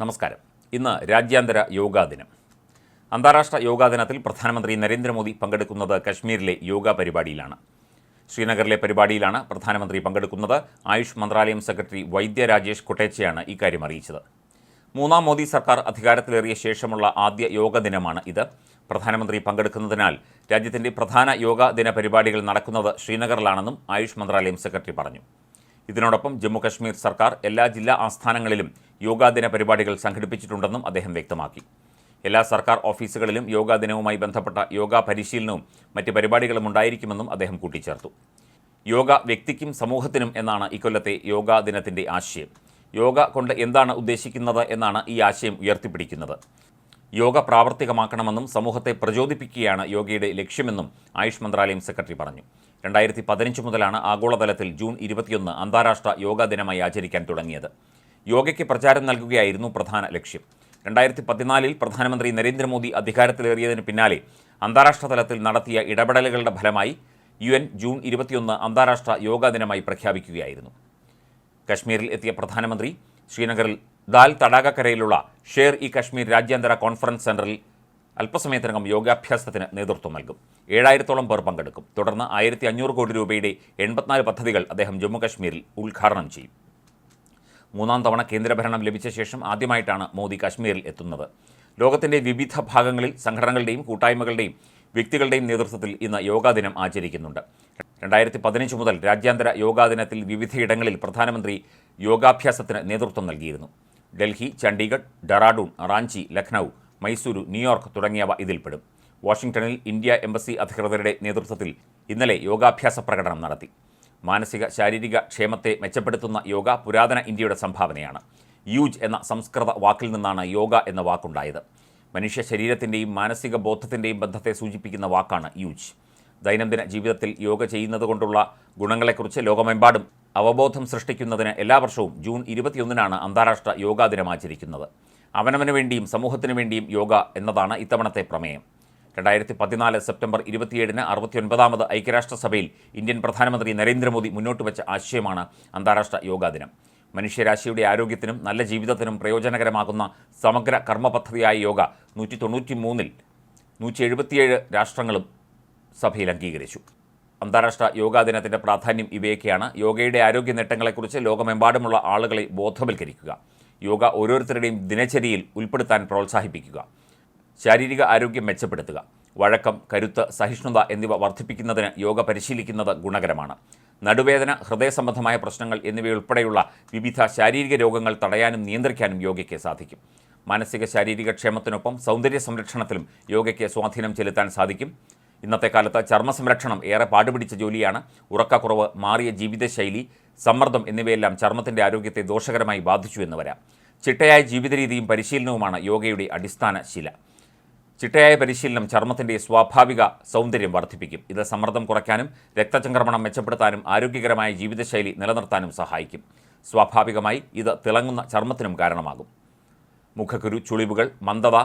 നമസ്കാരം. ഇന്ന് രാജ്യാന്തര യോഗാ ദിനം. അന്താരാഷ്ട്ര യോഗാ ദിനത്തിൽ പ്രധാനമന്ത്രി നരേന്ദ്രമോദി പങ്കെടുക്കുന്നത് കശ്മീരിലെ യോഗ പരിപാടിയിലാണ്. ശ്രീനഗറിലെ പരിപാടിയിലാണ് പ്രധാനമന്ത്രി പങ്കെടുക്കുന്നത്. ആയുഷ് മന്ത്രാലയം സെക്രട്ടറി വൈദ്യ രാജേഷ് കൊട്ടേച്ചയാണ് ഇക്കാര്യം അറിയിച്ചത്. മൂന്നാം മോദി സർക്കാർ അധികാരത്തിലേറിയ ശേഷമുള്ള ആദ്യ യോഗ ദിനമാണ് ഇത്. പ്രധാനമന്ത്രി പങ്കെടുക്കുന്നതിനാൽ രാജ്യത്തിന്റെ പ്രധാന യോഗാ ദിന പരിപാടികൾ നടക്കുന്നത് ശ്രീനഗറിലാണെന്നും ആയുഷ് മന്ത്രാലയം സെക്രട്ടറി പറഞ്ഞു. ഇതിനോടൊപ്പം ജമ്മുകശ്മീർ സർക്കാർ എല്ലാ ജില്ലാ ആസ്ഥാനങ്ങളിലും യോഗാ ദിന പരിപാടികൾ സംഘടിപ്പിച്ചിട്ടുണ്ടെന്നും അദ്ദേഹം വ്യക്തമാക്കി. എല്ലാ സർക്കാർ ഓഫീസുകളിലും യോഗാ ദിനവുമായി ബന്ധപ്പെട്ട യോഗാ പരിശീലനവും മറ്റ് പരിപാടികളും ഉണ്ടായിരിക്കുമെന്നും അദ്ദേഹം കൂട്ടിച്ചേർത്തു. യോഗ വ്യക്തിക്കും സമൂഹത്തിനും എന്നാണ് ഇക്കൊല്ലത്തെ യോഗാ ദിനത്തിന്റെ ആശയം. യോഗ കൊണ്ട് എന്താണ് ഉദ്ദേശിക്കുന്നത് എന്നാണ് ഈ ആശയം ഉയർത്തിപ്പിടിക്കുന്നത്. യോഗ പ്രാവർത്തികമാക്കണമെന്നും സമൂഹത്തെ പ്രചോദിപ്പിക്കുകയാണ് യോഗയുടെ ലക്ഷ്യമെന്നും ആയുഷ് മന്ത്രാലയം സെക്രട്ടറി പറഞ്ഞു. രണ്ടായിരത്തി പതിനഞ്ച് മുതലാണ് ആഗോളതലത്തിൽ ജൂൺ ഇരുപത്തിയൊന്ന് അന്താരാഷ്ട്ര യോഗാ ദിനമായി ആചരിക്കാൻ തുടങ്ങിയത്. യോഗയ്ക്ക് പ്രചാരം നൽകുകയായിരുന്നു പ്രധാന ലക്ഷ്യം. രണ്ടായിരത്തി പതിനാലിൽ പ്രധാനമന്ത്രി നരേന്ദ്രമോദി അധികാരത്തിലേറിയതിന് പിന്നാലെ അന്താരാഷ്ട്ര തലത്തിൽ നടത്തിയ ഇടപെടലുകളുടെ ഫലമായി യു എൻ ജൂൺ ഇരുപത്തിയൊന്ന് അന്താരാഷ്ട്ര യോഗാ ദിനമായി പ്രഖ്യാപിക്കുകയായിരുന്നു. കശ്മീരിൽ എത്തിയ പ്രധാനമന്ത്രി ശ്രീനഗറിൽ ദാൽ തടാകക്കരയിലുള്ള ഷേർ ഇ കശ്മീർ രാജ്യാന്തര കോൺഫറൻസ് സെന്ററിൽ അല്പസമയത്തിനകം യോഗാഭ്യാസത്തിന് നേതൃത്വം നൽകും. ഏഴായിരത്തോളം പേർ പങ്കെടുക്കും. തുടർന്ന് ആയിരത്തി അഞ്ഞൂറ് കോടി രൂപയുടെ എൺപത്തിനാല് പദ്ധതികൾ അദ്ദേഹം ജമ്മുകശ്മീരിൽ ഉദ്ഘാടനം ചെയ്യും. മൂന്നാം തവണ കേന്ദ്രഭരണം ലഭിച്ച ശേഷം ആദ്യമായിട്ടാണ് മോദി കാശ്മീരിൽ എത്തുന്നത്. ലോകത്തിന്റെ വിവിധ ഭാഗങ്ങളിൽ സംഘടനകളുടെയും കൂട്ടായ്മകളുടെയും വ്യക്തികളുടെയും നേതൃത്വത്തിൽ ഇന്ന് യോഗാ ദിനം ആചരിക്കുന്നുണ്ട്. രണ്ടായിരത്തി പതിനഞ്ച് മുതൽ രാജ്യാന്തര യോഗാ ദിനത്തിൽ വിവിധയിടങ്ങളിൽ പ്രധാനമന്ത്രി യോഗാഭ്യാസത്തിന് നേതൃത്വം നൽകിയിരുന്നു. ഡൽഹി ചണ്ഡീഗഡ് ഡെറാഡൂൺ റാഞ്ചി ലഖ്നൗ മൈസൂരു ന്യൂയോർക്ക് തുടങ്ങിയവ ഇതിൽപ്പെടും. വാഷിംഗ്ടണിൽ ഇന്ത്യ എംബസി അധികൃതരുടെ നേതൃത്വത്തിൽ ഇന്നലെ യോഗാഭ്യാസ പ്രകടനം നടത്തി. മാനസിക ശാരീരിക ക്ഷേമത്തെ മെച്ചപ്പെടുത്തുന്ന യോഗ പുരാതന ഇന്ത്യയുടെ സംഭാവനയാണ്. യൂജ് എന്ന സംസ്കൃത വാക്കിൽ നിന്നാണ് യോഗ എന്ന വാക്കുണ്ടായത്. മനുഷ്യ ശരീരത്തിന്റെയും മാനസിക ബോധത്തിന്റെയും ബന്ധത്തെ സൂചിപ്പിക്കുന്ന വാക്കാണ് യൂജ്. ദൈനംദിന ജീവിതത്തിൽ യോഗ ചെയ്യുന്നത് കൊണ്ടുള്ള ഗുണങ്ങളെക്കുറിച്ച് ലോകമെമ്പാടും അവബോധം സൃഷ്ടിക്കുന്നതിന് എല്ലാ വർഷവും ജൂൺ ഇരുപത്തിയൊന്നിനാണ് അന്താരാഷ്ട്ര യോഗാ ദിനം ആചരിക്കുന്നത്. അവനവന് വേണ്ടിയും സമൂഹത്തിനു വേണ്ടിയും യോഗ എന്നതാണ് ഇത്തവണത്തെ പ്രമേയം. രണ്ടായിരത്തി പതിനാല് സെപ്റ്റംബർ ഇരുപത്തിയേഴിന് അറുപത്തിയൊൻപതാമത് ഐക്യരാഷ്ട്രസഭയിൽ ഇന്ത്യൻ പ്രധാനമന്ത്രി നരേന്ദ്രമോദി മുന്നോട്ട് വെച്ച ആശയമാണ് അന്താരാഷ്ട്ര യോഗാ ദിനം. മനുഷ്യരാശിയുടെ ആരോഗ്യത്തിനും നല്ല ജീവിതത്തിനും പ്രയോജനകരമാകുന്ന സമഗ്ര കർമ്മപദ്ധതിയായ യോഗ നൂറ്റി തൊണ്ണൂറ്റി മൂന്നിൽ നൂറ്റി എഴുപത്തിയേഴ് രാഷ്ട്രങ്ങളും സഭയിൽ അംഗീകരിച്ചു. അന്താരാഷ്ട്ര യോഗാ ദിനത്തിന്റെ പ്രാധാന്യം ഇവയൊക്കെയാണ്. യോഗയുടെ ആരോഗ്യ നേട്ടങ്ങളെക്കുറിച്ച് ലോകമെമ്പാടുമുള്ള ആളുകളെ ബോധവൽക്കരിക്കുക. യോഗ ഓരോരുത്തരുടെയും ദിനചര്യയിൽ ഉൾപ്പെടുത്താൻ പ്രോത്സാഹിപ്പിക്കുക. ശാരീരിക ആരോഗ്യം മെച്ചപ്പെടുത്തുക. വഴക്കം കരുത്ത് സഹിഷ്ണുത എന്നിവ വർദ്ധിപ്പിക്കുന്നതിന് യോഗ പരിശീലിക്കുന്നത് ഗുണകരമാണ്. നടുവേദന ഹൃദയ സംബന്ധമായ പ്രശ്നങ്ങൾ എന്നിവയുൾപ്പെടെയുള്ള വിവിധ ശാരീരിക രോഗങ്ങൾ തടയാനും നിയന്ത്രിക്കാനും യോഗയ്ക്ക് സാധിക്കും. മാനസിക ശാരീരിക ക്ഷേമത്തിനൊപ്പം സൗന്ദര്യ സംരക്ഷണത്തിലും യോഗയ്ക്ക് സ്വാധീനം ചെലുത്താൻ സാധിക്കും. ഇന്നത്തെ കാലത്ത് ചർമ്മ സംരക്ഷണം ഏറെ പാടുപിടിച്ച ജോലിയാണ്. ഉറക്കക്കുറവ് മാറിയ ജീവിതശൈലി സമ്മർദ്ദം എന്നിവയെല്ലാം ചർമ്മത്തിന്റെ ആരോഗ്യത്തെ ദോഷകരമായി ബാധിച്ചു എന്ന് വരാം. ചിട്ടയായ ജീവിതരീതിയും പരിശീലനവുമാണ് യോഗയുടെ അടിസ്ഥാന ശില. ചിട്ടയായ പരിശീലനം ചർമ്മത്തിന്റെ സ്വാഭാവിക സൗന്ദര്യം വർദ്ധിപ്പിക്കും. ഇത് സമ്മർദ്ദം കുറയ്ക്കാനും രക്തചംക്രമണം മെച്ചപ്പെടുത്താനും ആരോഗ്യകരമായ ജീവിതശൈലി നിലനിർത്താനും സഹായിക്കും. സ്വാഭാവികമായി ഇത് തിളങ്ങുന്ന ചർമ്മത്തിനും കാരണമാകും. മുഖക്കുരു ചുളിവുകൾ മന്ദത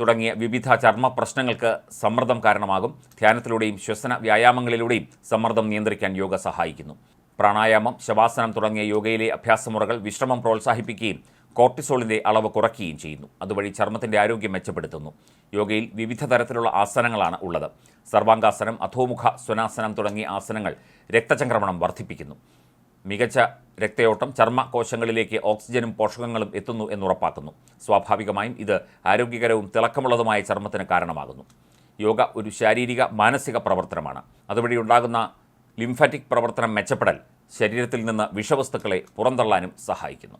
തുടങ്ങിയ വിവിധ ചർമ്മ പ്രശ്നങ്ങൾക്ക് സമ്മർദ്ദം കാരണമാകും. ധ്യാനത്തിലൂടെയും ശ്വസന വ്യായാമങ്ങളിലൂടെയും സമ്മർദ്ദം നിയന്ത്രിക്കാൻ യോഗ സഹായിക്കുന്നു. പ്രാണായാമം ശവാസനം തുടങ്ങിയ യോഗയിലെ അഭ്യാസമുറകൾ വിശ്രമം പ്രോത്സാഹിപ്പിക്കുകയും കോർട്ടിസോളിന്റെ അളവ് കുറയ്ക്കുകയും ചെയ്യുന്നു. അതുവഴി ചർമ്മത്തിന്റെ ആരോഗ്യം മെച്ചപ്പെടുത്തുന്നു. യോഗയിൽ വിവിധ തരത്തിലുള്ള ആസനങ്ങളാണ് ഉള്ളത്. സർവാംഗാസനം അധോമുഖ സ്വനാസനം തുടങ്ങിയ ആസനങ്ങൾ രക്തചംക്രമണം വർദ്ധിപ്പിക്കുന്നു. മികച്ച രക്തയോട്ടം ചർമ്മ കോശങ്ങളിലേക്ക് ഓക്സിജനും പോഷകങ്ങളും എത്തുന്നു എന്നുറപ്പാക്കുന്നു. സ്വാഭാവികമായും ഇത് ആരോഗ്യകരവും തിളക്കമുള്ളതുമായ ചർമ്മത്തിന് കാരണമാകുന്നു. യോഗ ഒരു ശാരീരിക മാനസിക പ്രവർത്തനമാണ്. അതുവഴി ഉണ്ടാകുന്ന ലിംഫാറ്റിക് പ്രവർത്തനം മെച്ചപ്പെടൽ ശരീരത്തിൽ നിന്ന് വിഷവസ്തുക്കളെ പുറന്തള്ളാനും സഹായിക്കുന്നു.